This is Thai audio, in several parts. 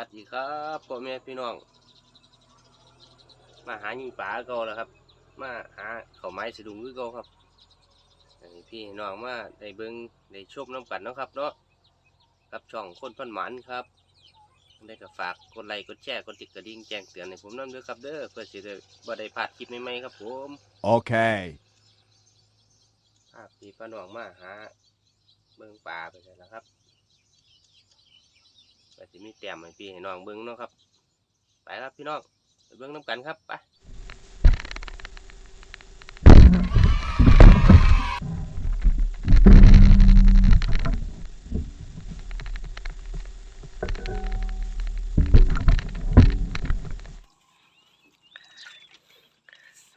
วัสดีครับพ่อแม่พี่น้อง มาหายิงปลาเก่าแล้วครับ มาหาเขาวไม้สะดุงคือเก่าครับให้พี่น้องมาได้เบิ้งได้ชมน้ำกันเนาะครับเนาะกับช่องคนพันหมันครับได้ก็ฝากกดไลค์กดแชร์กดติดกระดิ่งแจ้งเตือนให้ผมนั่นด้วยครับเด้อเพื่อสิได้บ่ได้พลาดคลิปใหม่ๆครับผม Okay. ภาพพี่ป้าน้องมาหาเบิ้งปลาไปเลยแล้วครับ ก็สิมีแต้มให้พี่ให้น้องเบิ้งเนาะครับ ไปครับพี่น้องไปเบิ้งน้ำกันครับไป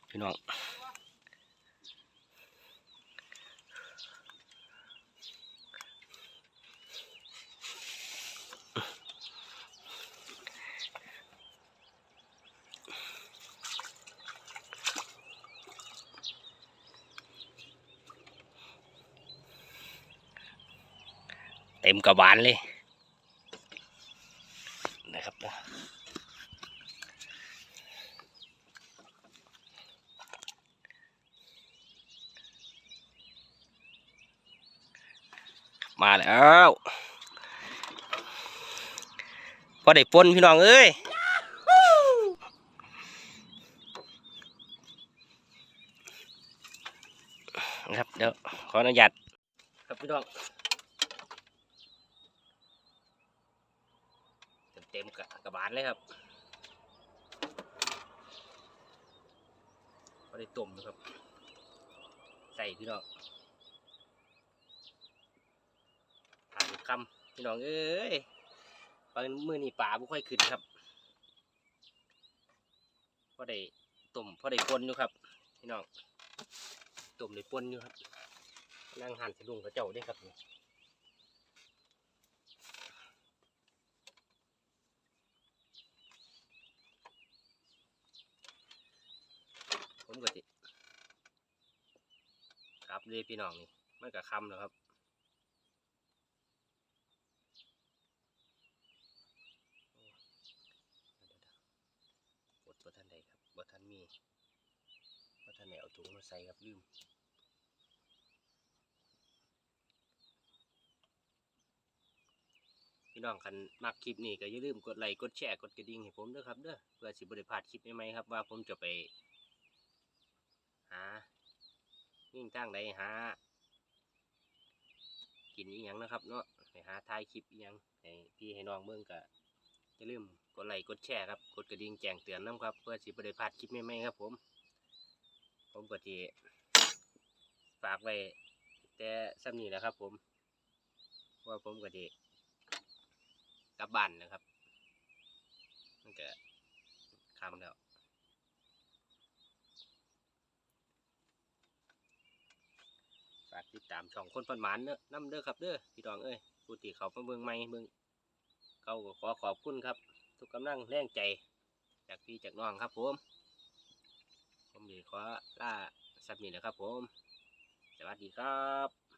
พี่น้อง เต็มกระบาลเลยนะครับนะมาแล้วพอได้ปนพี่น้องเอ้ยนะครับเดี๋ยวขออนุญาตครับพี่น้อง เต็มกระกระบาลเลยครับก็ได้ต้มนะครับ ใส่พี่น้องผ่านคำพี่น้องเอ้ยบางมือนี่ป่าไม่ค่อยขึ้นครับพอได้ต้มพอได้ปนอยู่ครับพี่น้องต้มได้ปนอยู่ครับนั่งหั่นสะดุ้งกระเจ้าได้ครับ ผมก็จิครับเลยพี่น้องนี่มันก็คำแล้วครับโอ้เดี๋ยวๆกดบ่ทันใดครับบ่ทันมีบ่ทันไหนเอาถุงมาใส่ครับลืมพี่น้องคันมักคลิปนี้ก็อย่าลืมกดไลค์กดแชร์กดกระดิ่งให้ผมด้วยครับเด้อเพื่อสิบริพลาดคลิปใหม่ๆครับว่าผมจะไป หายิ่งตั้งใดหา กินอีหยังนะครับ เนาะไปหาถ่ายคลิปอีหยังให้พี่ให้น้องเบิ่งก็อย่าลืมกดไลค์กดแชร์ครับกดกระดิ่งแจ้งเตือนน้ำครับ เพื่อสิบได้พลาดคลิปใหม่ๆครับ ผม ผมก็จะฝากไว้แต่ซ้ำนี้แหละครับ ผมว่าผมก็จะกลับบ้านนะครับมันก็คำแล้ว ฝาก ตามช่องคนฟันหมานเนอะน้ำเด้อครับเด้อพี่ดองเอ้ยผู้ที่เขามาเมืองใหม่เมืองเขาก็ขอขอบคุณครับ ทุกกำลังแรงใจ จากพี่จากน้องครับผมผมดีขอล่าสับนี้นะครับผม สวัสดีครับ